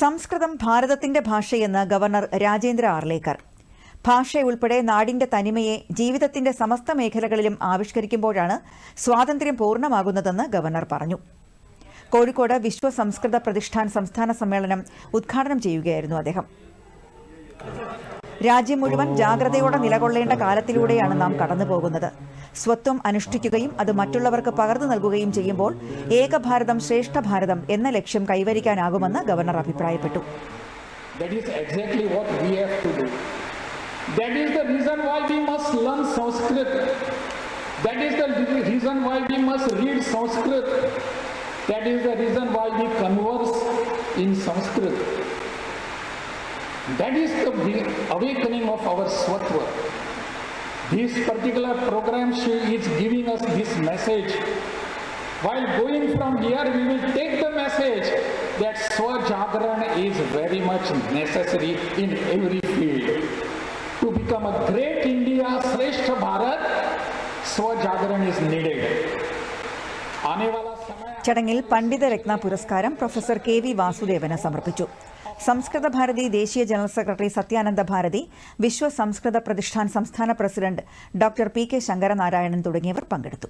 സംസ്കൃതം ഭാരതത്തിന്റെ ഭാഷയെന്ന് ഗവർണർ രാജേന്ദ്ര ആർലേക്കർ. ഭാഷയുൾപ്പെടെ നാടിന്റെ തനിമയെ ജീവിതത്തിന്റെ സമസ്ത മേഖലകളിലും ആവിഷ്കരിക്കുമ്പോഴാണ് സ്വാതന്ത്ര്യം പൂർണമാകുന്നതെന്ന് ഗവർണർ പറഞ്ഞു. കോഴിക്കോട് വിശ്വ സംസ്കൃത പ്രതിഷ്ഠാൻ സംസ്ഥാന സമ്മേളനം ഉദ്ഘാടനം ചെയ്യുകയായിരുന്നു അദ്ദേഹം. രാജ്യം മുഴുവൻ ജാഗ്രതയോടെ നിലകൊള്ളേണ്ട കാലത്തിലൂടെയാണ് നാം കടന്നുപോകുന്നത്. സ്വത്വം അനുഷ്ഠിക്കുകയും അത് മറ്റുള്ളവർക്ക് പകർന്നു നൽകുകയും ചെയ്യുമ്പോൾ ഏക ഭാരതം ശ്രേഷ്ഠ ഭാരതം എന്ന ലക്ഷ്യം കൈവരിക്കാനാകുമെന്ന് ഗവർണർ അഭിപ്രായപ്പെട്ടു. That is the reason why we must read Sanskrit. That is the reason why we converse in Sanskrit. That is the be- awakening of our Svatva. This particular program she is giving us this message. While going from here, we will take the message that Swajagran is very much necessary in every field. To become a great India, Shrestha Bharat, Swajagran is needed. आने वाला ചടങ്ങിൽ പണ്ഡിതരത്ന പുരസ്കാരം professor K V Vasudevan സമർപ്പിച്ചു. സംസ്കൃത ഭാരതി ദേശീയ general secretary Satyananda Bharati Vishwa Samskrita Pratishthan സംസ്ഥാന president doctor P K Sankaranarayanan തുടങ്ങിയവർ പങ്കെടുത്തു.